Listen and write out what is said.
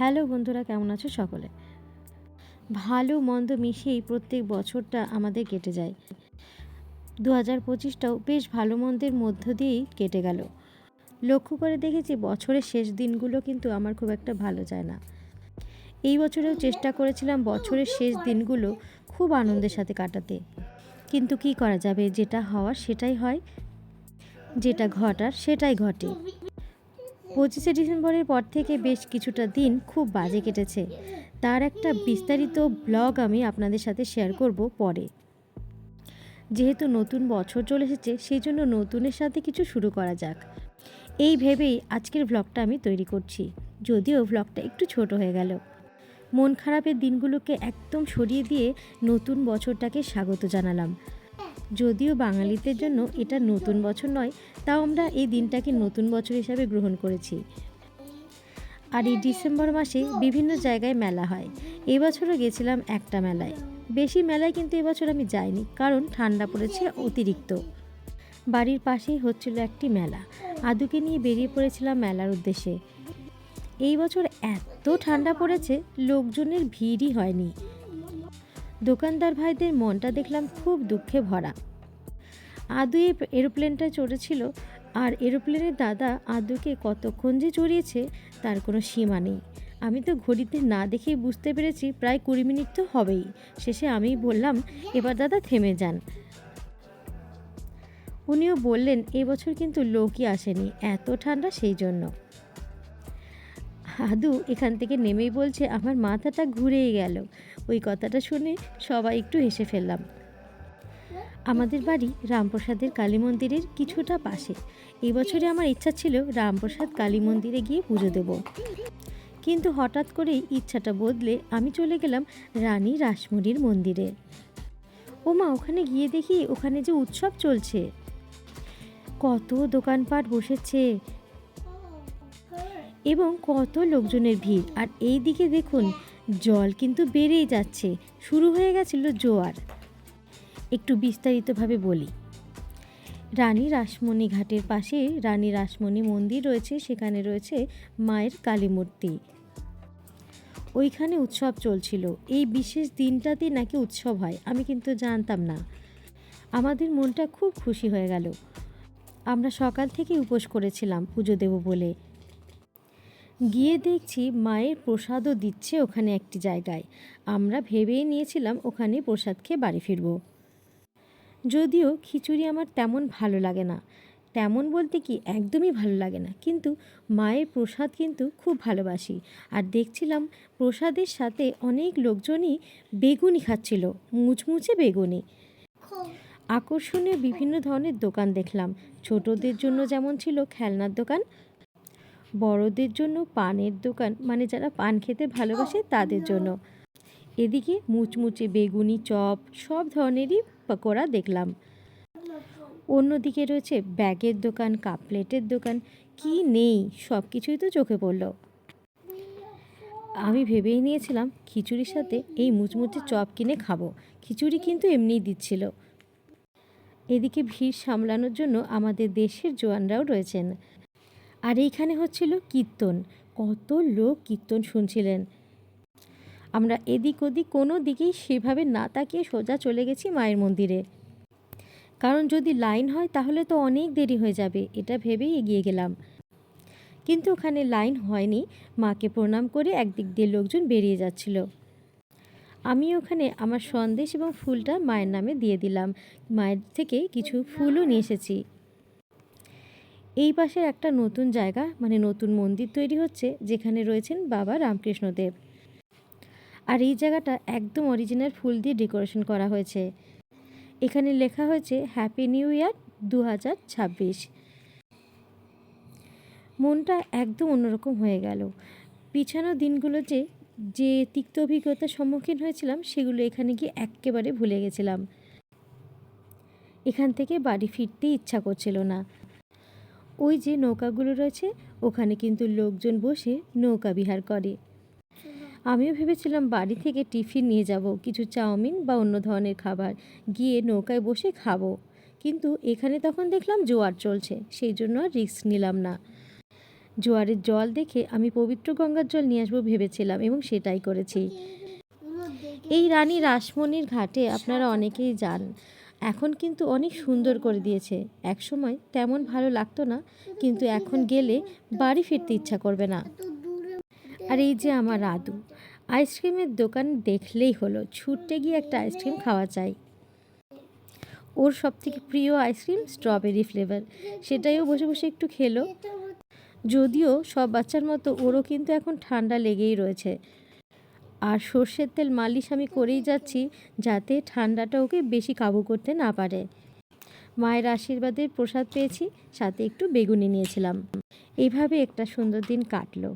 Hello বন্ধুরা, কেমন আছো সকলে? ভালো মন্দ মিশিয়েই প্রত্যেক বছরটা আমাদের কেটে যায়। দু হাজার পঁচিশটাও বেশ ভালো মন্দের মধ্য দিয়েই কেটে গেল। লক্ষ্য করে দেখেছি বছরের শেষ দিনগুলো কিন্তু আমার খুব একটা ভালো যায় না। এই বছরেও চেষ্টা করেছিলাম বছরের শেষ দিনগুলো খুব আনন্দের সাথে কাটাতে। কিন্তু কি করা যাবে, যেটা হওয়ার সেটাই হয়, যেটা ঘটার সেটাই ঘটে। পঁচিশে ডিসেম্বরের পর থেকে বেশ কিছুটা দিন খুব বাজে কেটেছে। তার একটা বিস্তারিত ব্লগ আমি আপনাদের সাথে শেয়ার করব পরে। যেহেতু নতুন বছর চলে এসেছে, সেই জন্য নতুনের সাথে কিছু শুরু করা যাক। এই ভেবেই আজকের ব্লগটা আমি তৈরি করছি, যদিও ব্লগটা একটু ছোট হয়ে গেল। মন খারাপের দিনগুলোকে একদম সরিয়ে দিয়ে নতুন বছরটাকে স্বাগত জানালাম। যদিও বাঙালিদের জন্য এটা নতুন বছর নয়, তাও আমরা এই দিনটাকে নতুন বছর হিসাবে গ্রহণ করেছি। আর এই ডিসেম্বর মাসে বিভিন্ন জায়গায় মেলা হয়। এবছরও গেছিলাম একটা মেলায়। বেশি মেলায় কিন্তু এবছর আমি যাইনি, কারণ ঠান্ডা পড়েছে অতিরিক্ত। বাড়ির পাশেই হচ্ছিল একটি মেলা। আদুকে নিয়ে বেরিয়ে পড়েছিলাম মেলার উদ্দেশ্যে। এই বছর এত ঠান্ডা পড়েছে, লোকজনের ভিড়ই হয়নি। দোকানদার ভাইদের মনটা দেখলাম খুব দুঃখে ভরা। আদু এই এরোপ্লেনটায় চড়েছিল, আর এরোপ্লেনের দাদা আদুকে কতক্ষণ যে চড়িয়েছে তার কোনো সীমা নেই। আমি তো ঘড়িতে না দেখেই বুঝতে পেরেছি প্রায় কুড়ি মিনিট তো হবেই। শেষে আমি বললাম, এবার দাদা থেমে যান। উনিও বললেন এবছর কিন্তু লোকই আসেনি, এত ঠান্ডা সেই জন্য। আদু এখান থেকে নেমেই বলছে, আমার মাথাটা ঘুরেই গেল। ওই কথাটা শুনে সবাই একটু হেসে ফেললাম। আমাদের বাড়ি রামপ্রসাদের কালী মন্দিরের কিছুটা পাশে। এবছরে আমার ইচ্ছা ছিল রামপ্রসাদ কালী মন্দিরে গিয়ে পুজো দেব। কিন্তু হঠাৎ করেই ইচ্ছাটা বদলে আমি চলে গেলাম রানী রাসমণির মন্দিরে। ও মা ওখানে গিয়ে দেখি ওখানে যে উৎসব চলছে। কত দোকানপাট বসেছে এবং কত লোকজনের ভিড়। আর এই দিকে দেখুন, জল কিন্তু বেড়েই যাচ্ছে। শুরু হয়ে গেছিল জোয়ার। একটু বিস্তারিতভাবে বলি। রানী রাসমণি ঘাটের পাশে রানী রাসমণি মন্দির রয়েছে। সেখানে রয়েছে মায়ের কালী মূর্তি। ওইখানে উৎসব চলছিল। এই বিশেষ দিনটাতে নাকি উৎসব হয়, আমি কিন্তু জানতাম না। আমাদের মনটা খুব খুশি হয়ে গেল। আমরা সকাল থেকে উপোস করেছিলাম পুজো দেব বলে। গিয়ে দেখছি মায়ের প্রসাদও দিচ্ছে ওখানে একটি জায়গায়। আমরা ভেবেই নিয়েছিলাম ওখানে প্রসাদ খেয়ে বাড়ি ফিরব। যদিও খিচুড়ি আমার তেমন ভালো লাগে না। তেমন বলতে কি একদমই ভালো লাগে না। কিন্তু মায়ের প্রসাদ কিন্তু খুব ভালোবাসি। আর দেখছিলাম প্রসাদের সাথে অনেক লোকজনই বেগুনি খাচ্ছিল, মুচমুচে বেগুনি। আকর্ষণীয় বিভিন্ন ধরনের দোকান দেখলাম। ছোটদের জন্য যেমন ছিল খেলনার দোকান বড়দের জন্য পানের দোকান মানে যারা পান খেতে ভালোবাসে তাদের জন্য। এদিকে মুচমুচে বেগুনি, চপ, সব ধরনেরই পকোড়া দেখলাম। অন্যদিকে রয়েছে ব্যাগের দোকান কাপ প্লেটের দোকান, কি নেই সব কিছুই তো চোখে পড়ল। আমি ভেবেই নিয়েছিলাম খিচুড়ির সাথে এই মুচমুচে চপ কিনে খাব, খিচুড়ি কিন্তু এমনিই দিচ্ছিল। এদিকে ভিড় সামলানোর জন্য আমাদের দেশের জোয়ানরাও রয়েছেন। আর এইখানে হচ্ছিল কীর্তন। কত লোক কীর্তন শুনছিলেন। আমরা এদিক ওদিক কোনো দিকেই সেভাবে না তাকিয়ে সোজা চলে গেছি মায়ের মন্দিরে। কারণ যদি লাইন হয় তাহলে তো অনেক দেরি হয়ে যাবে, এটা ভেবেই এগিয়ে গেলাম। কিন্তু ওখানে লাইন হয়নি, মাকে প্রণাম করে একদিক দিয়ে লোকজন বেরিয়ে যাচ্ছিল। আমি ওখানে আমার সন্দেশ এবং ফুলটা মায়ের নামে দিয়ে দিলাম। মায়ের থেকে কিছু ফুলও নিয়ে এসেছি। এই পাশের একটা নতুন জায়গা মানে নতুন মন্দির তৈরি হচ্ছে, যেখানে রয়েছেন বাবা রামকৃষ্ণদেব। আর এই জায়গাটা একদম অরিজিনাল ফুল দিয়ে ডেকোরেশন করা হয়েছে। এখানে লেখা হয়েছে হ্যাপি নিউ ইয়ার দু হাজার ছাব্বিশ। মনটা একদম অন্যরকম হয়ে গেল। পিছানো দিনগুলো যে যে তিক্ত অভিজ্ঞতার সম্মুখীন হয়েছিলাম, সেগুলো এখানে গিয়ে একেবারে ভুলে গেছিলাম। এখান থেকে বাড়ি ফিরতে ইচ্ছা করছিল না। ওই যে নৌকাগুলো রয়েছে, ওখানে কিন্তু লোকজন বসে নৌকা বিহার করে। আমিও ভেবেছিলাম বাড়ি থেকে টিফিন নিয়ে যাব, কিছু চাউমিন বা অন্য ধরনের খাবার, গিয়ে নৌকায় বসে খাব। কিন্তু এখানে তখন দেখলাম জোয়ার চলছে, সেই জন্য আর রিস্ক নিলাম না। জোয়ারের জল দেখে আমি পবিত্র গঙ্গার জল নিয়ে আসব ভেবেছিলাম এবং সেটাই করেছি। এই রানী রাসমণির ঘাটে আপনারা অনেকেই যান। এখন কিন্তু অনেক সুন্দর করে দিয়েছে। একসময় তেমন ভালো লাগতো না, কিন্তু এখন গেলে বাড়ি ফিরতে ইচ্ছা করবে না। আর এই যে আমার রাদু, আইসক্রিমের দোকান দেখলেই হলো ছুটতে গিয়ে একটা আইসক্রিম খাওয়া চাই। ওর সব থেকে প্রিয় আইসক্রিম স্ট্রবেরি ফ্লেভার সেটাইও বসে বসে একটু খেলো। যদিও সব বাচ্চার মতো ওরও কিন্তু এখন ঠান্ডা লেগেই রয়েছে। আর সর্ষের তেল মালিশ আমি করেই যাচ্ছি যাতে ঠান্ডাটা ওকে বেশি কাবু করতে না পারে। মায়ের আশীর্বাদের প্রসাদ পেয়েছি, সাথে একটু বেগুনি নিয়েছিলাম। এইভাবে একটা সুন্দর দিন কাটলো।